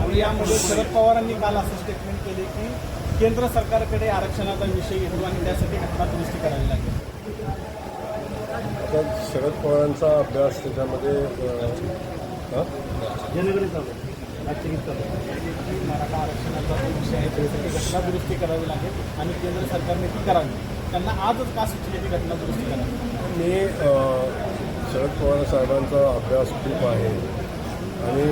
आणि यामध्ये शरद पवारांनी काल असं स्टेटमेंट केले की केंद्र सरकारकडे आरक्षणाचा विषय येतो आणि त्यासाठी घटना दुरुस्ती करावी लागेल. शरद पवारांचा अभ्यास त्याच्यामध्ये मराठा आरक्षणाचा जो विषय आहे त्यासाठी घटना दुरुस्ती करावी लागेल आणि केंद्र सरकारने ती करावी. त्यांना आजच का सुचली की घटना दुरुस्ती करावी? मी शरद पवार साहेबांचा अभ्यास खूप आहे. आणि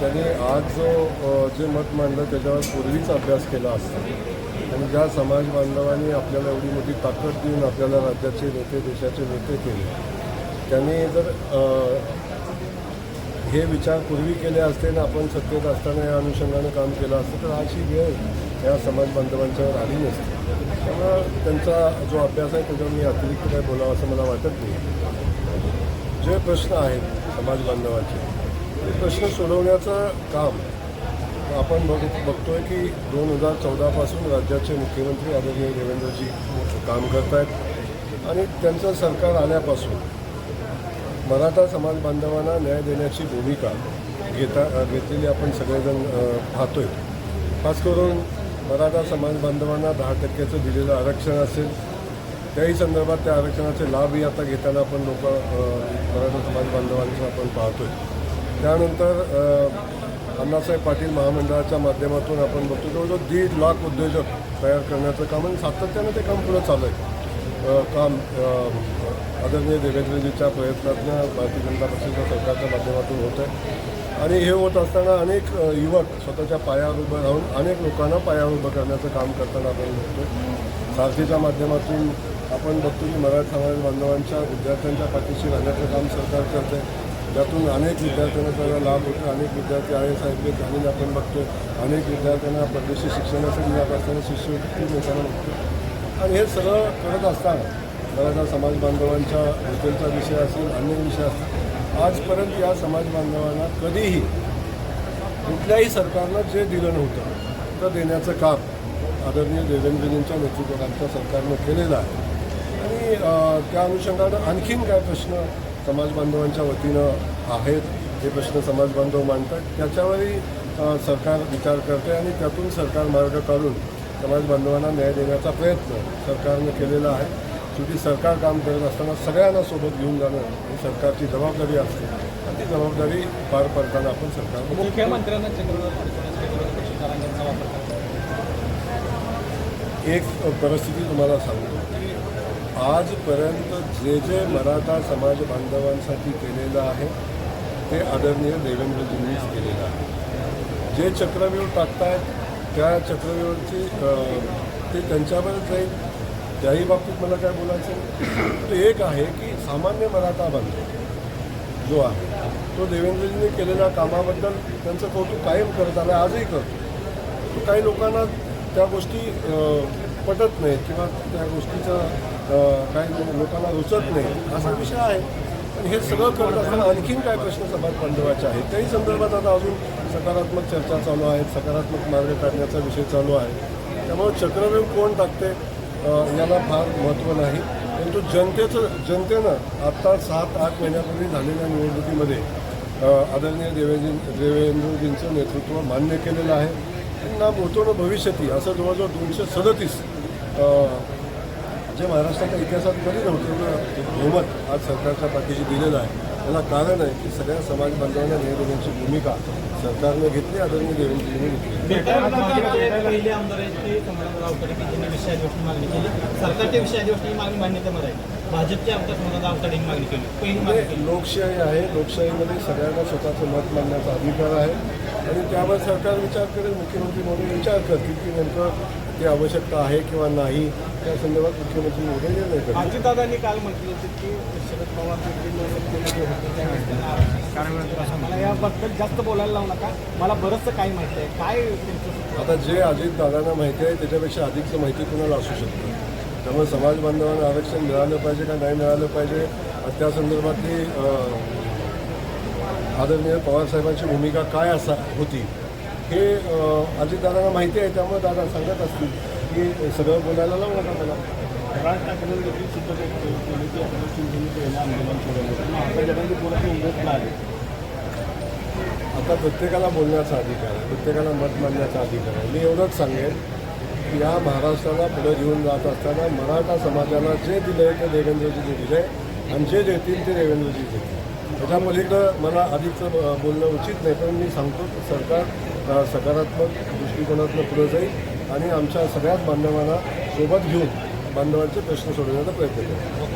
त्याने त्यांनी आज जो जे मत मांडलं त्याच्यावर पूर्वीच अभ्यास केला असतो. आणि ज्या समाज बांधवांनी आपल्याला एवढी मोठी ताकद देऊन आपल्याला राज्याचे नेते देशाचे नेते केले त्यांनी जर हे विचार पूर्वी केले असते ना आपण सत्तेत असताना या अनुषंगानं काम केलं असतं तर अशी वेळ या समाज बांधवांच्यावर आली नसते. त्यामुळं त्यांचा जो अभ्यास आहे त्याच्यावर मी अतिरिक्त काय बोलावं असं मला वाटत नाही. जे प्रश्न आहेत समाज बांधवांचे प्रश्न सोडवण्याचं काम आपण बघ बघतोय की दोन हजार चौदापासून राज्याचे मुख्यमंत्री आदरणीय देवेंद्रजी काम करत आहेत आणि त्यांचं सरकार आल्यापासून मराठा समाज बांधवांना न्याय देण्याची भूमिका घेता घेतलेली आपण सगळेजण पाहतोय. खास करून मराठा समाज बांधवांना दहा टक्क्याचं दिलेलं आरक्षण असेल त्याही संदर्भात त्या आरक्षणाचे लाभही आता घेताना आपण लोक मराठा समाज बांधवांचं आपण पाहतोय. त्यानंतर अण्णासाहेब पाटील महामंडळाच्या माध्यमातून आपण बघतो जवळजवळ दीड लाख उद्योजक तयार करण्याचं काम आणि सातत्यानं ते काम पुढं चालू आहे काम आदरणीय देवेंद्रजीच्या प्रयत्नातनं भारतीय जनता पक्षाच्या सरकारच्या माध्यमातून होत आहे आणि हे होत असताना अनेक युवक स्वतःच्या पायावर उभं राहून अनेक लोकांना पायावर उभं करण्याचं काम करताना आपण बघतो सारथीच्या माध्यमातून आपण बघतो की मराठा समाज बांधवांच्या विद्यार्थ्यांच्या पाठीशी राहण्याचं काम सरकार करते ज्यातून त्यातून अनेक विद्यार्थ्यांना त्याचा लाभ होतो. अनेक विद्यार्थी आय एस आय पी झालेले आपण बघतो. अनेक विद्यार्थ्यांना परदेशी शिक्षणासाठी जात असताना शिष्यवृत्ती मिळताना बघतो. आणि हे सगळं करत असताना मराठा समाज बांधवांच्या हॉटेलचा विषय असेल अन्य विषय असतील आजपर्यंत या समाज बांधवांना कधीही कुठल्याही सरकारनं जे दिलं नव्हतं तर देण्याचं काम आदरणीय देवेंद्रजींच्या नेतृत्वाखालच्या सरकारनं केलेलं आहे. आणि त्या अनुषंगानं आणखीन काय प्रश्न समाज बांधवांच्या वतीनं आहेत हे प्रश्न समाज बांधव मांडतात. त्याच्यावरही सरकार विचार करते आणि त्यातून सरकार मार्ग काढून समाज बांधवांना न्याय देण्याचा प्रयत्न सरकारनं केलेला आहे. शेवटी सरकार काम करत असताना सगळ्यांना सोबत घेऊन जाणं ही सरकारची जबाबदारी असते. आणि ती जबाबदारी पार पडताना आपण सरकार मुख्यमंत्र्यांना एक परिस्थिती तुम्हाला सांगतो. की आजपर्यंत जे जे मराठा समाज बांधवांसाठी केलेलं आहे ते आदरणीय देवेंद्रजींनीच केलेलं आहे. जे चक्रव्यूह टाकतायत त्या चक्रव्यूहची ते त्यांच्यावरच जाईल त्याही बाबतीत मला काय बोलायचं आहे? एक आहे की सामान्य मराठा बांधव जो आहे तो देवेंद्रजींनी केलेल्या कामाबद्दल त्यांचं कौतुक कायम करत आलं आजही करतो. काही लोकांना त्या गोष्टी पटत नाहीत किंवा त्या गोष्टीचं काही लोकांना रुचत नाही असा विषय आहे. पण हे सगळं करत असताना आणखीन काय प्रश्न सभात पांडवाचे आहेत? त्याही संदर्भात आता अजून सकारात्मक चर्चा चालू आहेत सकारात्मक मार्ग काढण्याचा विषय चालू आहे. त्यामुळे चक्रव्यूह कोण टाकते याला फार महत्त्व नाही. परंतु जनतेचं जनतेनं आत्ता सात आठ महिन्यापूर्वी झालेल्या निवडणुकीमध्ये आदरणीय देवेंद्र देवेंद्रजींचं नेतृत्व मान्य केलेलं आहे. त्यांना मोठं भविष्यती असं जवळजवळ दोनशे सदतीस म्हणजे जे महाराष्ट्राच्या इतिहासात कधी नव्हतं एवढं बहुमत आज सरकारच्या पाठीशी दिलेलं आहे. त्याला कारण आहे की सगळ्या समाज बांधवांना न्याय देण्याची भूमिका सरकारने घेतली आदरणीय देवेंद्रजींनी घेतली. विषय सरकारच्या लोकशाही आहे लोकशाहीमध्ये सगळ्यांना स्वतःचं मत मांडण्याचा अधिकार आहे. आणि त्यावर सरकार विचार करेल मुख्यमंत्री म्हणून विचार करतील की नेमकं ते आवश्यकता आहे किंवा नाही. त्या संदर्भात मुख्यमंत्री महोदय निर्णय करतील. अजितदादांनी काल म्हटलं होतं की शरद पवार देखील मला याबद्दल जास्त बोलायला लावू नका. मला बरंचसं काय माहिती आहे. काय त्यांचं आता जे अजित दादांना माहिती आहे त्याच्यापेक्षा अधिकचं माहिती कुणाला असू शकतं? त्यामुळे समाज बांधवांना आरक्षण मिळालं पाहिजे का नाही मिळालं पाहिजे? त्या संदर्भातली आदरणीय पवारसाहेबांची भूमिका काय असा होती? हे अजितदादांना माहिती आहे त्यामुळे दादा सांगत असतील. की सगळं बोलायला लावू नका मला राज ठाकरे देखील सुद्धा केली की आपल्या शिवसेने पहिलं आंदोलन सोडवलं पण आता जगांची कोणाची उमेद नाही आता प्रत्येकाला बोलण्याचा अधिकार आहे प्रत्येकाला मत मांडण्याचा अधिकार आहे. मी एवढंच सांगेन की या महाराष्ट्राला पुढे घेऊन जात असताना मराठा समाजाला जे दिलं आहे ते देवेंद्रजींनी दिलं आहे आणि जे देतील ते देवेंद्रजी देतील. त्याच्या पलीकडं मला अधिकचं बोलणं उचित नाही पण मी सांगतो सरकार सकारात्मक दृष्टिकोनातनं पुढे जाईल. आणि आमच्या सगळ्याच बांधवांना सोबत घेऊन बांधवांचे प्रश्न सोडवण्याचा प्रयत्न केला.